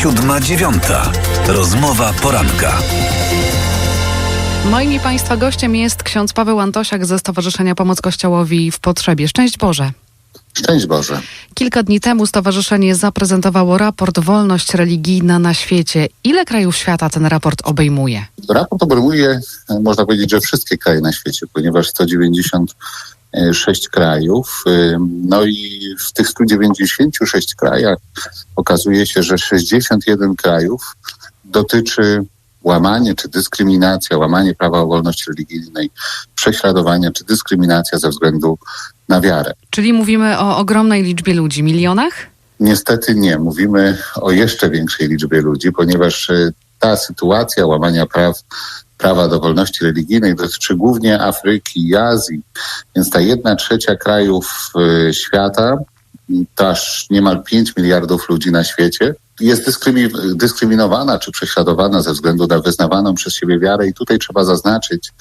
Siódma dziewiąta. Rozmowa poranka. Moim i Państwa gościem jest ksiądz Paweł Antosiak ze Stowarzyszenia Pomoc Kościołowi w Potrzebie. Szczęść Boże. Szczęść Boże. Kilka dni temu stowarzyszenie zaprezentowało raport Wolność religijna na świecie. Ile krajów świata ten raport obejmuje? Raport obejmuje, można powiedzieć, że wszystkie kraje na świecie, ponieważ 196 krajów. No i w tych 196 krajach okazuje się, że 61 krajów dotyczy łamanie czy dyskryminacja, łamanie prawa o wolności religijnej, prześladowania czy dyskryminacja ze względu na wiarę. Czyli mówimy o ogromnej liczbie ludzi, milionach? Niestety nie. Mówimy o jeszcze większej liczbie ludzi, ponieważ y, ta sytuacja łamania praw, prawa do wolności religijnej dotyczy głównie Afryki i Azji. Więc ta jedna trzecia krajów y, świata, to aż niemal 5 miliardów ludzi na świecie, jest dyskryminowana dyskryminowana czy prześladowana ze względu na wyznawaną przez siebie wiarę i tutaj trzeba zaznaczyć,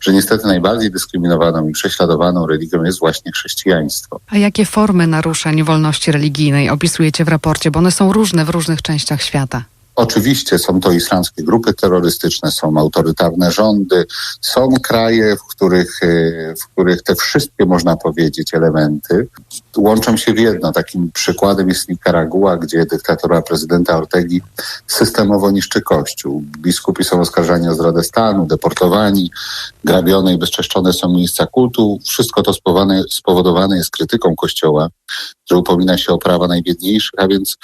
że niestety najbardziej dyskryminowaną i prześladowaną religią jest właśnie chrześcijaństwo. A jakie formy naruszeń wolności religijnej opisujecie w raporcie, bo one są różne w różnych częściach świata? Oczywiście są to islamskie grupy terrorystyczne, są autorytarne rządy, są kraje, w których, e, w których te wszystkie, można powiedzieć, elementy łączą się w jedno. Takim przykładem jest Nicaragua, gdzie dyktatora prezydenta Ortegi systemowo niszczy kościół. Biskupi są oskarżani o zdradę stanu, deportowani, grabione i bezczeszczone są miejsca kultu. Wszystko to spowodowane jest krytyką kościoła, że upomina się o prawa najbiedniejszych, a więc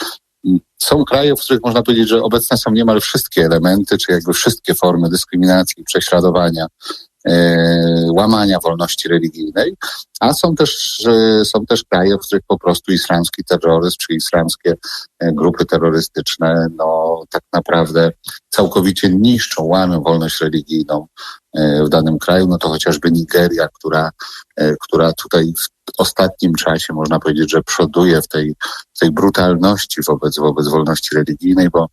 są kraje, w których można powiedzieć, że obecne są niemal wszystkie elementy, czy jakby wszystkie formy dyskryminacji, prześladowania, e, łamania wolności religijnej, a są też, są też kraje, w których po prostu islamski terroryzm, czy islamskie e, grupy terrorystyczne, no tak naprawdę całkowicie niszczą, łamią wolność religijną e, w danym kraju, no to chociażby Nigeria, która, która tutaj w ostatnim czasie można powiedzieć, że przoduje w tej, w tej brutalności wobec, wobec wolności religijnej, bo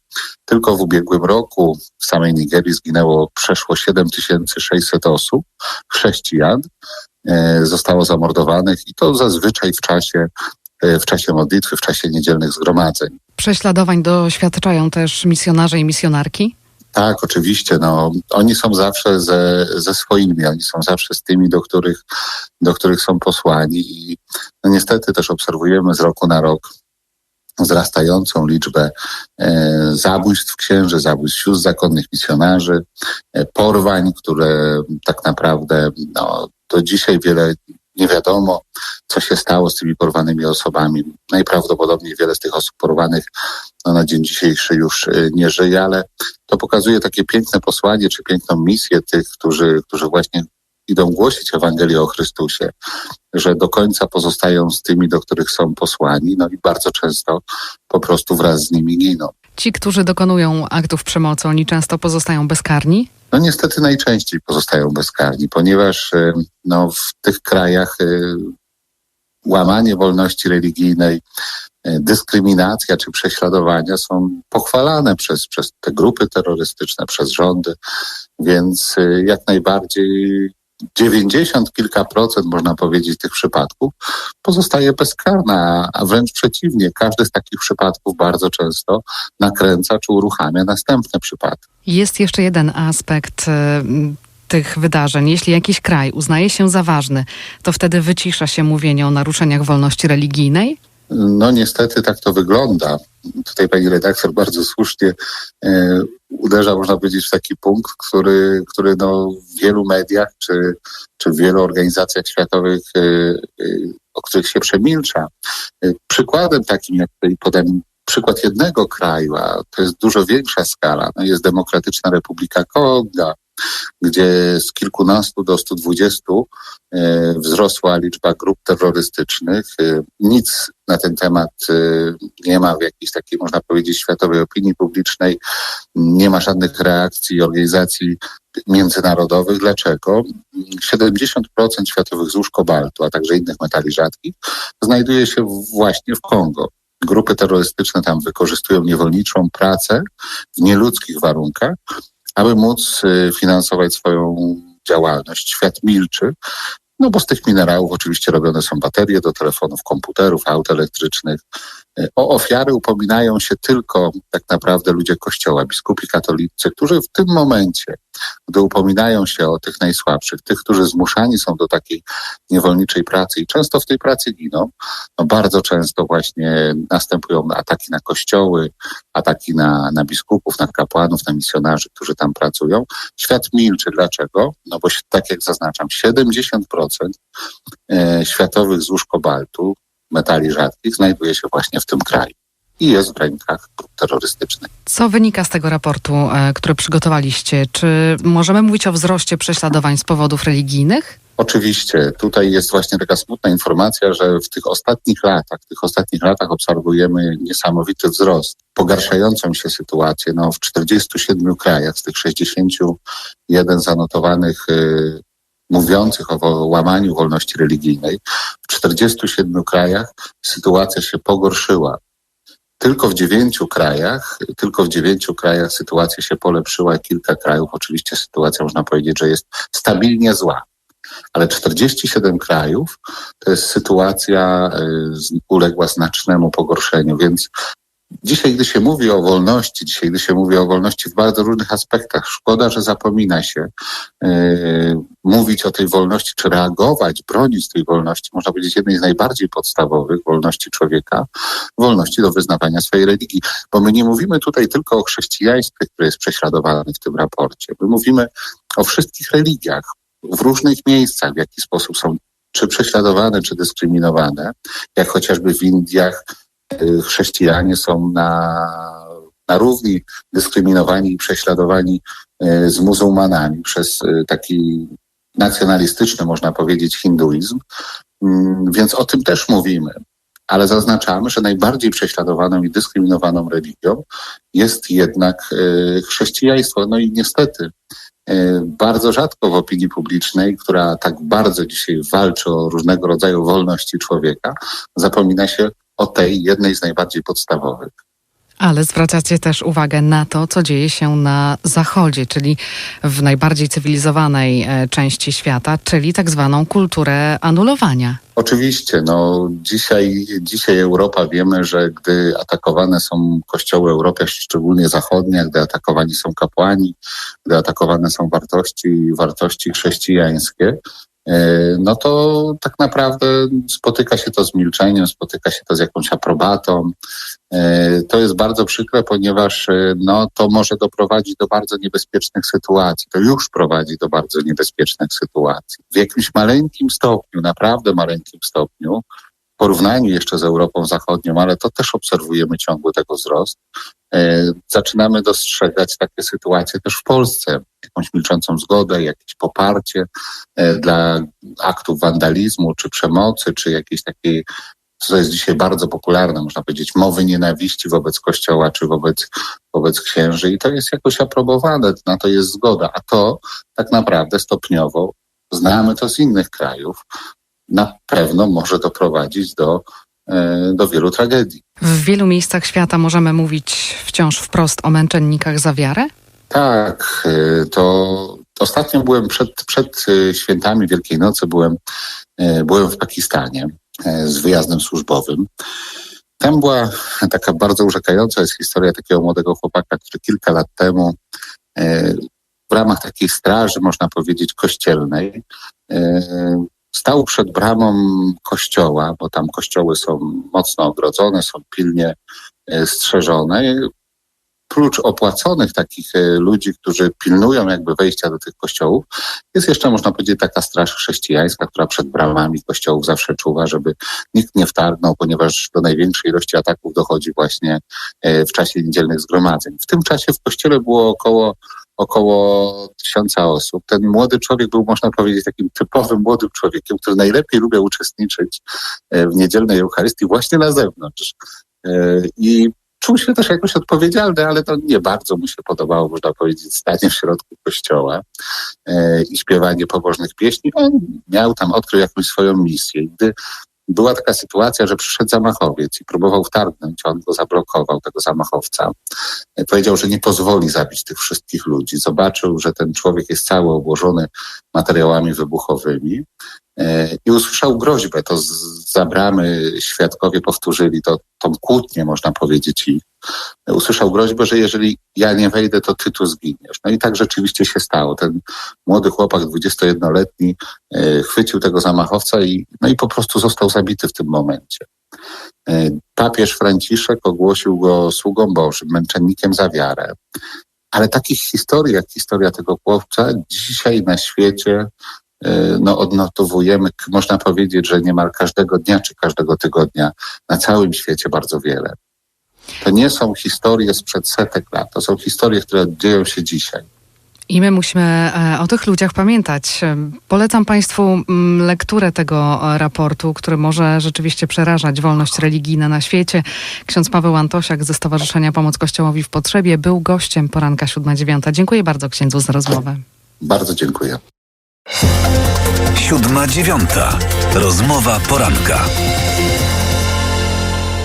tylko w ubiegłym roku w samej Nigerii zginęło przeszło 7600 osób, chrześcijan, e, zostało zamordowanych i to zazwyczaj w czasie e, w czasie modlitwy, w czasie niedzielnych zgromadzeń. Prześladowań doświadczają też misjonarze i misjonarki? Tak, oczywiście. No, oni są zawsze ze, ze swoimi, oni są zawsze z tymi, do których, do których są posłani. I no, niestety też obserwujemy z roku na rok wzrastającą liczbę e, zabójstw księży, zabójstw sióstr zakonnych misjonarzy, e, porwań, które tak naprawdę no, do dzisiaj wiele nie wiadomo, co się stało z tymi porwanymi osobami. Najprawdopodobniej wiele z tych osób porwanych no, na dzień dzisiejszy już y, nie żyje, ale to pokazuje takie piękne posłanie czy piękną misję tych, którzy, którzy właśnie idą głosić Ewangelię o Chrystusie, że do końca pozostają z tymi, do których są posłani, no i bardzo często po prostu wraz z nimi giną. Ci, którzy dokonują aktów przemocy, oni często pozostają bezkarni? No niestety najczęściej pozostają bezkarni, ponieważ y, no, w tych krajach y, łamanie wolności religijnej, y, dyskryminacja czy prześladowania są pochwalane przez, przez te grupy terrorystyczne, przez rządy, więc jak najbardziej 90 kilka procent, można powiedzieć, tych przypadków pozostaje bezkarna, a wręcz przeciwnie, każdy z takich przypadków bardzo często nakręca czy uruchamia następne przypadki. Jest jeszcze jeden aspekt y, tych wydarzeń. Jeśli jakiś kraj uznaje się za ważny, to wtedy wycisza się mówienie o naruszeniach wolności religijnej? No niestety tak to wygląda. Tutaj pani redaktor bardzo słusznie e, uderza, można powiedzieć, w taki punkt, który, który no w wielu mediach czy, czy w wielu organizacjach światowych, e, e, o których się przemilcza. E, przykładem takim, jak tutaj podam przykład jednego kraju, a to jest dużo większa skala, no jest Demokratyczna Republika Konga, gdzie z kilkunastu do 120 e, wzrosła liczba grup terrorystycznych. E, nic na ten temat e, nie ma w jakiejś takiej, można powiedzieć, światowej opinii publicznej. Nie ma żadnych reakcji organizacji międzynarodowych. Dlaczego? 70% światowych złóż kobaltu, a także innych metali rzadkich znajduje się właśnie w Kongo. Grupy terrorystyczne tam wykorzystują niewolniczą pracę w nieludzkich warunkach aby móc y, finansować swoją działalność. Świat milczy, no bo z tych minerałów oczywiście robione są baterie do telefonów, komputerów, aut elektrycznych. O ofiary upominają się tylko tak naprawdę ludzie Kościoła, biskupi katolicy, którzy w tym momencie, gdy upominają się o tych najsłabszych, tych, którzy zmuszani są do takiej niewolniczej pracy i często w tej pracy giną, no bardzo często właśnie następują ataki na kościoły, ataki na, na biskupów, na kapłanów, na misjonarzy, którzy tam pracują. Świat milczy. Dlaczego? No bo tak jak zaznaczam, 70% e, światowych złóż kobaltu, metali rzadkich, znajduje się właśnie w tym kraju i jest w rękach grup terrorystycznych. Co wynika z tego raportu, e, który przygotowaliście? Czy możemy mówić o wzroście prześladowań z powodów religijnych? Oczywiście, tutaj jest właśnie taka smutna informacja, że w tych ostatnich latach, w tych ostatnich latach obserwujemy niesamowity wzrost, pogarszającą się sytuację. No, w 47 krajach z tych 61 zanotowanych y, mówiących o łamaniu wolności religijnej, w 47 krajach sytuacja się pogorszyła. Tylko w dziewięciu krajach, tylko w dziewięciu krajach sytuacja się polepszyła. Kilka krajów, oczywiście sytuacja można powiedzieć, że jest stabilnie zła ale 47 krajów to jest sytuacja y, uległa znacznemu pogorszeniu, więc dzisiaj, gdy się mówi o wolności, dzisiaj, gdy się mówi o wolności w bardzo różnych aspektach, szkoda, że zapomina się y, mówić o tej wolności, czy reagować, bronić tej wolności, można powiedzieć jednej z najbardziej podstawowych wolności człowieka, wolności do wyznawania swojej religii. Bo my nie mówimy tutaj tylko o chrześcijaństwie, które jest prześladowane w tym raporcie. My mówimy o wszystkich religiach, w różnych miejscach, w jaki sposób są czy prześladowane, czy dyskryminowane, jak chociażby w Indiach chrześcijanie są na, na równi dyskryminowani i prześladowani y, z muzułmanami przez y, taki nacjonalistyczny, można powiedzieć, hinduizm. Mm, Więc o tym też mówimy. Ale zaznaczamy, że najbardziej prześladowaną i dyskryminowaną religią jest jednak y, chrześcijaństwo. No i niestety bardzo rzadko w opinii publicznej, która tak bardzo dzisiaj walczy o różnego rodzaju wolności człowieka, zapomina się o tej jednej z najbardziej podstawowych. Ale zwracacie też uwagę na to, co dzieje się na Zachodzie, czyli w najbardziej cywilizowanej e, części świata, czyli tak zwaną kulturę anulowania. Oczywiście, no dzisiaj, dzisiaj Europa wiemy, że gdy atakowane są kościoły Europy, szczególnie zachodnie, gdy atakowani są kapłani, gdy atakowane są wartości, wartości chrześcijańskie, no to tak naprawdę spotyka się to z milczeniem, spotyka się to z jakąś aprobatą. E, To jest bardzo przykre, ponieważ e, no, to może doprowadzić do bardzo niebezpiecznych sytuacji. To już prowadzi do bardzo niebezpiecznych sytuacji. W jakimś maleńkim stopniu, naprawdę maleńkim stopniu, porównaniu jeszcze z Europą Zachodnią, ale to też obserwujemy ciągły tego wzrost, e, zaczynamy dostrzegać takie sytuacje też w Polsce. Jakąś milczącą zgodę, jakieś poparcie e, dla aktów wandalizmu, czy przemocy, czy jakiejś takiej co jest dzisiaj bardzo popularne, można powiedzieć, mowy nienawiści wobec Kościoła czy wobec, wobec księży i to jest jakoś aprobowane, na to jest zgoda, a to tak naprawdę stopniowo, znamy to z innych krajów, na pewno może doprowadzić do, e, do wielu tragedii. W wielu miejscach świata możemy mówić wciąż wprost o męczennikach za wiarę? Tak, e, to ostatnio byłem przed, przed e, świętami Wielkiej Nocy, byłem, byłem w Pakistanie z wyjazdem służbowym. Tam była taka bardzo urzekająca jest historia takiego młodego chłopaka, który kilka lat temu w ramach takiej straży, można powiedzieć, kościelnej, stał przed bramą kościoła, bo tam kościoły są mocno ogrodzone, są pilnie e, strzeżone. Prócz opłaconych takich e, ludzi, którzy pilnują jakby wejścia do tych kościołów, jest jeszcze, można powiedzieć, taka straż chrześcijańska, która przed bramami kościołów zawsze czuwa, żeby nikt nie wtargnął, ponieważ do największej ilości ataków dochodzi właśnie e, w czasie niedzielnych zgromadzeń. W tym czasie w kościele było około około tysiąca osób. Ten młody człowiek był, można powiedzieć, takim typowym młodym człowiekiem, który najlepiej lubił uczestniczyć e, w niedzielnej Eucharystii właśnie na zewnątrz. E, I czuł się też jakoś odpowiedzialny, ale to nie bardzo mu się podobało, można powiedzieć, stanie w środku kościoła e, i śpiewanie pobożnych pieśni. On miał tam, odkrył jakąś swoją misję. Gdy była taka sytuacja, że przyszedł zamachowiec i próbował wtargnąć, on go zablokował, tego zamachowca. E, Powiedział, że nie pozwoli zabić tych wszystkich ludzi. Zobaczył, że ten człowiek jest cały obłożony materiałami wybuchowymi i usłyszał groźbę. To z, za bramy świadkowie powtórzyli to, tą kłótnię, można powiedzieć, i usłyszał groźbę, że jeżeli ja nie wejdę, to ty tu zginiesz. No i tak rzeczywiście się stało. Ten młody chłopak, 21-letni, e, chwycił tego zamachowca i, no i po prostu został zabity w tym momencie. E, Papież Franciszek ogłosił go sługą Bożym, męczennikiem za wiarę. Ale takich historii, jak historia tego chłopca, dzisiaj na świecie no, odnotowujemy, można powiedzieć, że niemal każdego dnia czy każdego tygodnia na całym świecie bardzo wiele. To nie są historie sprzed setek lat, to są historie, które dzieją się dzisiaj. I my musimy e, o tych ludziach pamiętać. E, Polecam Państwu mm, lekturę tego e, raportu, który może rzeczywiście przerażać wolność religijna na świecie. Ksiądz Paweł Antosiak ze Stowarzyszenia Pomoc Kościołowi w Potrzebie był gościem poranka 7-9. Dziękuję bardzo księdzu za rozmowę. Bardzo dziękuję. Siódma dziewiąta. Rozmowa poranka.